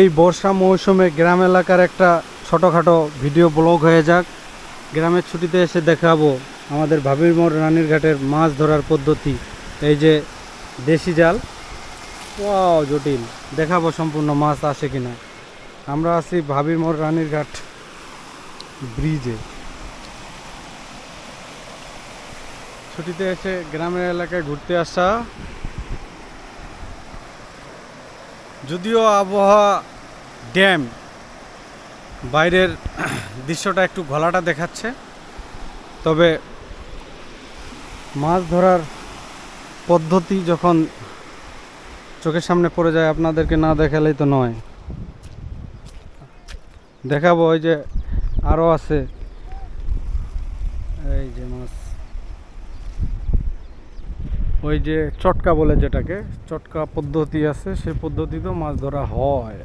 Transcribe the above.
এই বর্ষা মৌসুমে গ্রাম এলাকার একটা ছোটোখাটো ভিডিও ব্লগ হয়ে যাক। গ্রামের ছুটিতে এসে দেখাবো আমাদের ভাবির মোড় রানীর ঘাটের মাছ ধরার পদ্ধতি। এই যে দেশি জাল। ওয়াও, জটিল। দেখাবো সম্পূর্ণ মাছ আসে কিনা। আমরা আছি ভাবির মোড় রানীর ঘাট ব্রিজে। ছুটিতে এসে গ্রামের এলাকায় ঘুরতে আসা। যদিও আবহাওয়া ড্যাম, বাইরের দৃশ্যটা একটু ঘোলাটা দেখাচ্ছে, তবে মাছ ধরার পদ্ধতি যখন চোখের সামনে পড়ে যায়, আপনাদেরকে না দেখালেই তো নয়। দেখাবো, ওই যে আরও আছে। এই যে মাছ। ওই যে চটকা বলে যেটাকে চটকা পদ্ধতি আছে সেই পদ্ধতিতেও মাছ ধরা হয়।